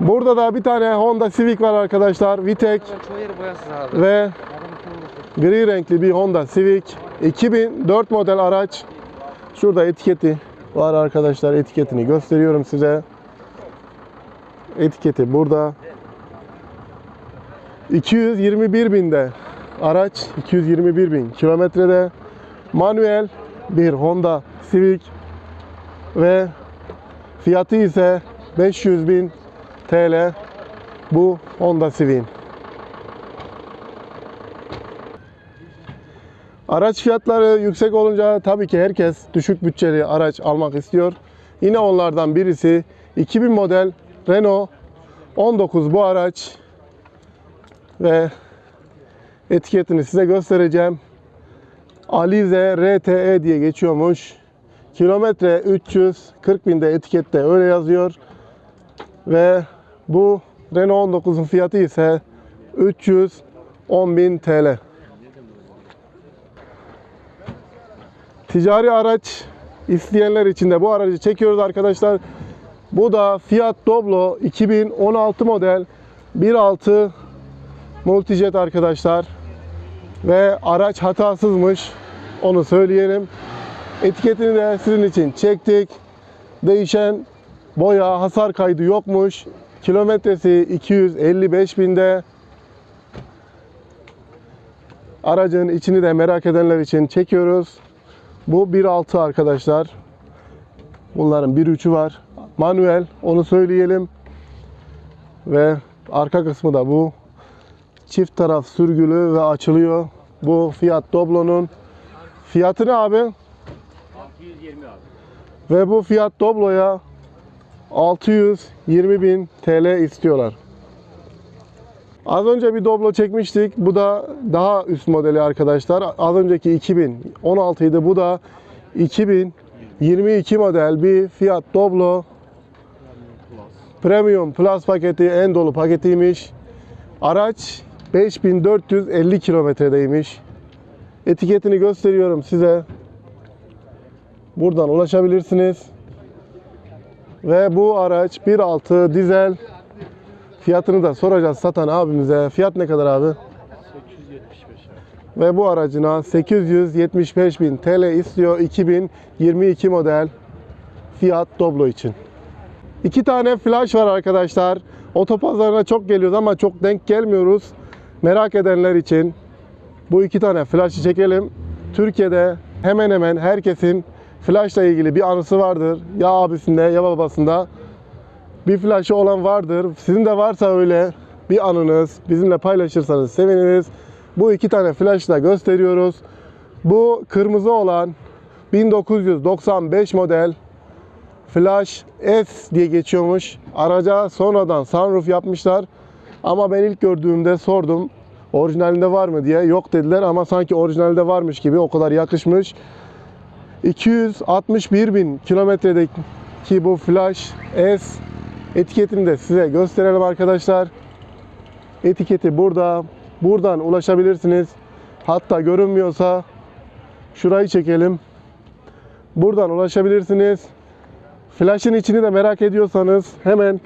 Burada da bir tane Honda Civic var arkadaşlar. Vitek ve gri renkli bir Honda Civic. 2004 model araç. Şurada etiketi var arkadaşlar. Etiketini gösteriyorum size. Etiketi burada. 221 binde araç 221 bin kilometrede manuel bir Honda Civic ve fiyatı ise 500 bin TL bu Honda Civic'in. Araç fiyatları yüksek olunca tabii ki herkes düşük bütçeli araç almak istiyor. Yine onlardan birisi 2000 model Renault 19 bu araç ve etiketini size göstereceğim. Alize RTE diye geçiyormuş. Kilometre 340 binde etikette öyle yazıyor. Ve bu Renault 19'un fiyatı ise 310.000 TL. Ticari araç isteyenler için de bu aracı çekiyoruz arkadaşlar. Bu da Fiat Doblo 2016 model 1.6 Multijet arkadaşlar. Ve araç hatasızmış. Onu söyleyelim. Etiketini de sizin için çektik. Değişen boya, hasar kaydı yokmuş. Kilometresi 255 binde. Aracın içini de merak edenler için çekiyoruz. Bu 1.6 arkadaşlar. Bunların 1.3'ü var. Manuel onu söyleyelim. Ve arka kısmı da bu. Çift taraf sürgülü ve açılıyor. Bu Fiat Doblo'nun fiyatı ne abi? 620 abi. Ve bu Fiat Doblo'ya 620 bin TL istiyorlar. Az önce bir Doblo çekmiştik. Bu da daha üst modeli arkadaşlar. Az önceki 2016 idi. Bu da 2022 model bir Fiat Doblo. Premium Plus paketi en dolu paketiymiş. Araç 5450 kilometredeymiş. Etiketini gösteriyorum size. Buradan ulaşabilirsiniz. Ve bu araç 1.6 dizel. Fiyatını da soracağız satan abimize. Fiyat ne kadar abi? 875 abi. Ve bu aracına 875 bin TL istiyor 2022 model Fiat Doblo için. İki tane flash var arkadaşlar. Otopazarına çok geliyoruz ama çok denk gelmiyoruz. Merak edenler için bu iki tane flash'ı çekelim. Türkiye'de hemen hemen herkesin flash'la ilgili bir anısı vardır. Ya abisinde ya babasında bir flash'ı olan vardır. Sizin de varsa öyle bir anınız bizimle paylaşırsanız seviniriz. Bu iki tane flash'la gösteriyoruz. Bu kırmızı olan 1995 model Flash S diye geçiyormuş. Araca sonradan sunroof yapmışlar. Ama ben ilk gördüğümde sordum. Orijinalinde var mı diye. Yok dediler ama sanki orijinalde varmış gibi o kadar yakışmış. 261 bin kilometredeki bu Flash S etiketini de size gösterelim arkadaşlar. Etiketi burada. Buradan ulaşabilirsiniz. Hatta görünmüyorsa şurayı çekelim. Buradan ulaşabilirsiniz. Flash'ın içini de merak ediyorsanız hemen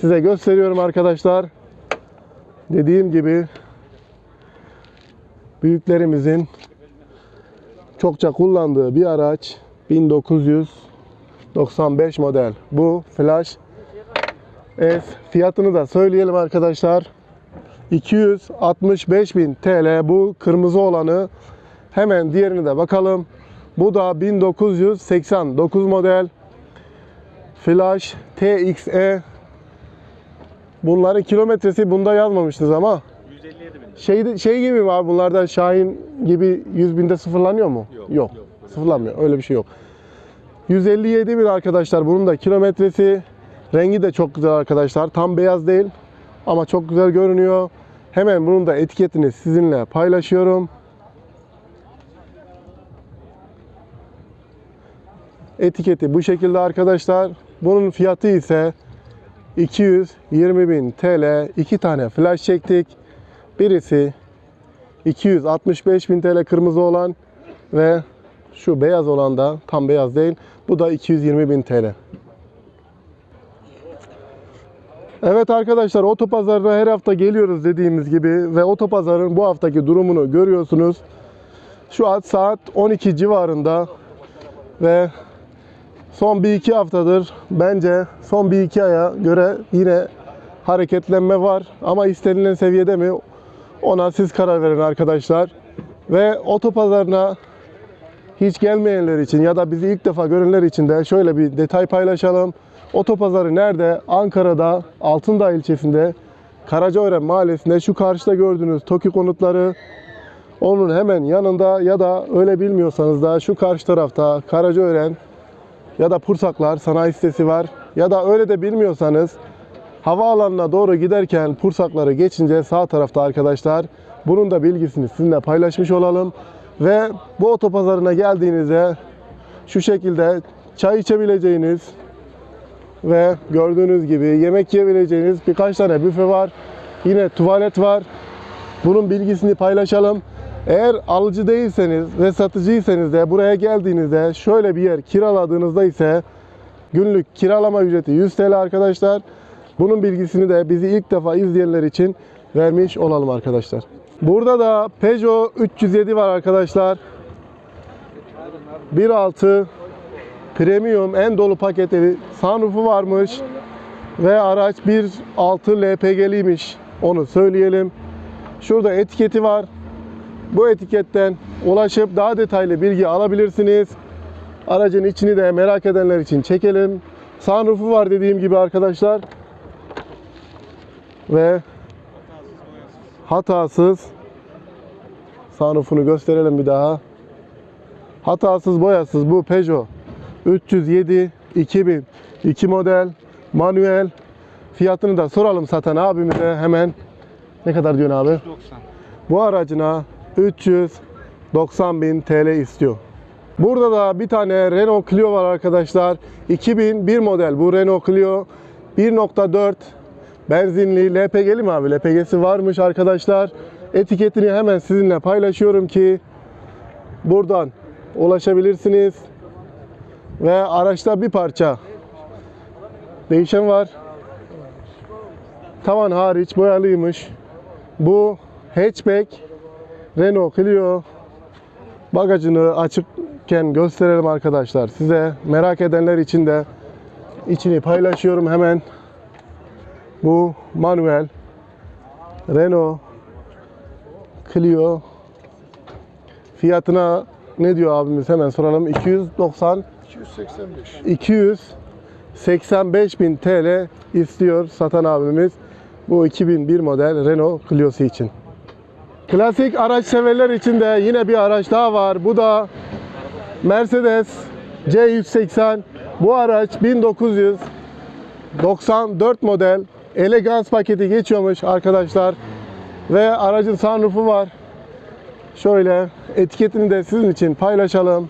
size gösteriyorum arkadaşlar. Dediğim gibi büyüklerimizin çokça kullandığı bir araç 1995 model. Bu Flash S fiyatını da söyleyelim arkadaşlar. 265.000 TL bu kırmızı olanı. Hemen diğerini de bakalım. Bu da 1989 model. Flash TXE. Bunların kilometresi bunda yazmamıştınız ama 157 bin. Şey, şey gibi mi abi bunlarda Şahin gibi 100 binde sıfırlanıyor mu? Yok, Yok. yok. Sıfırlanmıyor. Öyle bir şey yok. 157 bin arkadaşlar bunun da kilometresi. Rengi de çok güzel arkadaşlar. Tam beyaz değil ama çok güzel görünüyor. Hemen bunun da etiketini sizinle paylaşıyorum. Etiketi bu şekilde arkadaşlar. Bunun fiyatı ise 220 bin TL. iki tane flash çektik. Birisi 265 bin TL kırmızı olan ve şu beyaz olan da tam beyaz değil. Bu da 220 bin TL. Evet arkadaşlar otopazarına her hafta geliyoruz dediğimiz gibi ve otopazarın bu haftaki durumunu görüyorsunuz. Şu an saat 12 civarında ve son bir iki haftadır bence son bir iki aya göre yine hareketlenme var ama istenilen seviyede mi ona siz karar verin arkadaşlar. Ve otopazarına hiç gelmeyenler için ya da bizi ilk defa görenler için de şöyle bir detay paylaşalım. Otopazarı nerede? Ankara'da Altındağ ilçesinde Karacaören mahallesinde şu karşıda gördüğünüz TOKİ konutları onun hemen yanında ya da öyle bilmiyorsanız da şu karşı tarafta Karacaören ya da Pursaklar sanayi sitesi var. Ya da öyle de bilmiyorsanız havaalanına doğru giderken Pursakları geçince sağ tarafta arkadaşlar bunun da bilgisini sizinle paylaşmış olalım. Ve bu otopazarına geldiğinizde şu şekilde çay içebileceğiniz ve gördüğünüz gibi yemek yiyebileceğiniz birkaç tane büfe var. Yine tuvalet var. Bunun bilgisini paylaşalım. Eğer alıcı değilseniz ve satıcıysanız da buraya geldiğinizde şöyle bir yer kiraladığınızda ise günlük kiralama ücreti 100 TL arkadaşlar. Bunun bilgisini de bizi ilk defa izleyenler için vermiş olalım arkadaşlar. Burada da Peugeot 307 var arkadaşlar. 1.6 Premium en dolu paketleri sunroofu varmış. Ve araç 1.6 LPG'liymiş. Onu söyleyelim. Şurada etiketi var. Bu etiketten ulaşıp daha detaylı bilgi alabilirsiniz. Aracın içini de merak edenler için çekelim. Sunroofu var dediğim gibi arkadaşlar. Ve hatasız sunroofunu gösterelim bir daha. Hatasız boyasız bu Peugeot 307 2002 model manuel fiyatını da soralım satan abimize hemen ne kadar diyorsun abi? 90. Bu aracına 390 bin TL istiyor. Burada da bir tane Renault Clio var arkadaşlar. 2001 model bu Renault Clio. 1.4 benzinli LPG'li mi abi? LPG'si varmış arkadaşlar. Etiketini hemen sizinle paylaşıyorum ki buradan ulaşabilirsiniz. Ve araçta bir parça değişen var. Tavan hariç boyalıymış. Bu hatchback Renault Clio bagajını açıkken gösterelim arkadaşlar. Size merak edenler için de içini paylaşıyorum hemen. Bu manuel Renault Clio fiyatına ne diyor abimiz hemen soralım 290 285. 285 bin TL istiyor satan abimiz bu 2001 model Renault Clio'su için. Klasik araç severler için de yine bir araç daha var. Bu da Mercedes C180. Bu araç 1994 model. Elegans paketi geçiyormuş arkadaşlar. Ve aracın sunroofu var. Şöyle etiketini de sizin için paylaşalım.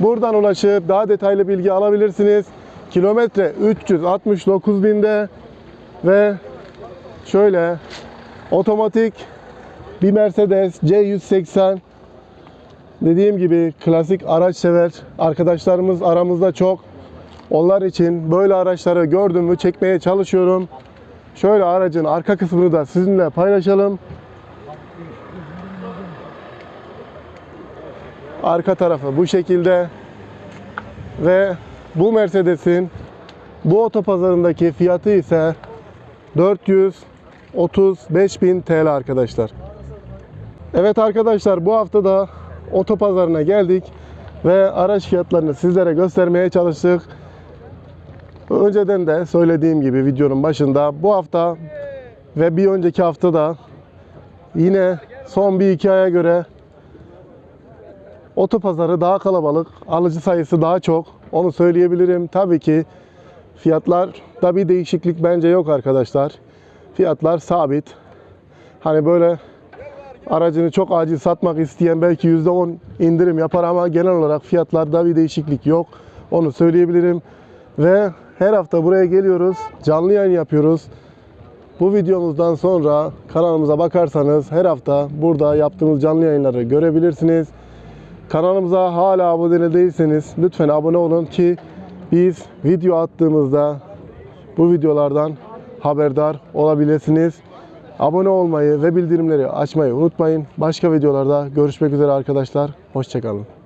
Buradan ulaşıp daha detaylı bilgi alabilirsiniz. Kilometre 369 binde ve şöyle otomatik bir Mercedes C180 dediğim gibi klasik araç sever arkadaşlarımız aramızda çok. Onlar için böyle araçları gördüm mü çekmeye çalışıyorum. Şöyle aracın arka kısmını da sizinle paylaşalım. Arka tarafı bu şekilde ve bu Mercedes'in bu otopazarındaki fiyatı ise 435 bin TL arkadaşlar. Evet arkadaşlar bu hafta da otopazarına geldik ve araç fiyatlarını sizlere göstermeye çalıştık. Önceden de söylediğim gibi videonun başında bu hafta ve bir önceki hafta da yine son bir iki aya göre otopazarı daha kalabalık, alıcı sayısı daha çok. Onu söyleyebilirim. Tabii ki fiyatlarda bir değişiklik bence yok arkadaşlar. Fiyatlar sabit. Hani böyle aracını çok acil satmak isteyen belki %10 indirim yapar ama genel olarak fiyatlarda bir değişiklik yok. Onu söyleyebilirim. Ve her hafta buraya geliyoruz. Canlı yayın yapıyoruz. Bu videomuzdan sonra kanalımıza bakarsanız her hafta burada yaptığımız canlı yayınları görebilirsiniz. Kanalımıza hala abone değilseniz lütfen abone olun ki biz video attığımızda bu videolardan haberdar olabilirsiniz. Abone olmayı ve bildirimleri açmayı unutmayın. Başka videolarda görüşmek üzere arkadaşlar. Hoşçakalın.